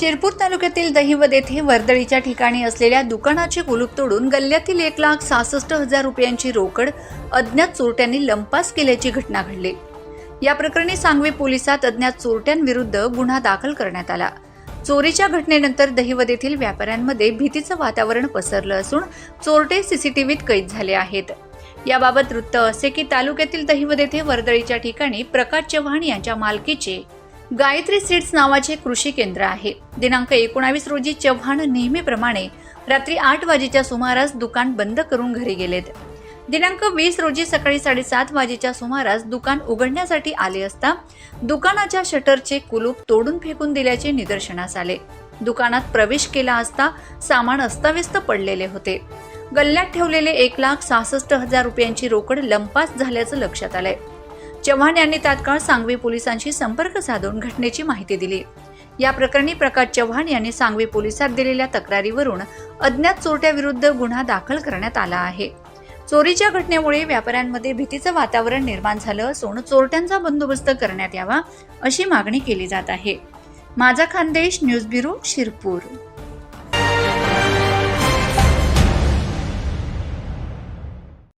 शिरपूर तालुक्यातील दहिवद येथे वर्दळीच्या ठिकाणी असलेल्या दुकानाचे कुलूप तोडून गल्ल्यातील एक लाख सहासष्ट हजार रुपयांची रोकड अज्ञात चोरट्यांनी लंपास केल्याची घटना घडली. या प्रकरणी सांगवी पोलिसात अज्ञात चोरट्यांविरुद्ध गुन्हा दाखल करण्यात आला. चोरीच्या घटनेनंतर दहिवद येथील व्यापाऱ्यांमध्ये भीतीचं वातावरण पसरलं असून चोरटे सीसीटीव्हीत कैद झाले आहेत. याबाबत वृत्त असे की तालुक्यातील दहिवद येथे वर्दळीच्या ठिकाणी प्रकाश चव्हाण यांच्या मालकीचे गायत्री सीड्स नावाचे कृषी केंद्र आहे. दिनांक एकोणावीस रोजी चव्हाण नेहमीप्रमाणे रात्री आठ वाजेच्या सुमारास दुकान बंद करून घरी गेलेत. दिनांक वीस रोजी सकाळी साडेसात वाजेच्या सुमारास दुकान उघडण्यासाठी आले असता दुकानाच्या शटरचे कुलूप तोडून फेकून दिल्याचे निदर्शनास आले. दुकानात प्रवेश केला असता सामान अस्ताव्यस्त पडलेले होते. गल्ल्यात ठेवलेले एक लाख सहासष्ट हजार रुपयांची रोकड लंपास झाल्याचं लक्षात आलंय. चव्हाण यांनी तात्काळ सांगवी पोलिसांशी संपर्क साधून घटनेची माहिती दिली. या प्रकरणी प्रकाश चव्हाण यांनी सांगवी पोलिसात दिलेल्या तक्रारीवरून अज्ञात चोरट्याविरुद्ध गुन्हा दाखल करण्यात आला आहे. चोरीच्या घटनेमुळे व्यापाऱ्यांमध्ये भीतीचं वातावरण निर्माण झालं असून चोरट्यांचा बंदोबस्त करण्यात यावा अशी मागणी केली जात आहे. माझा खानदेश न्यूज ब्युरो शिरपूर.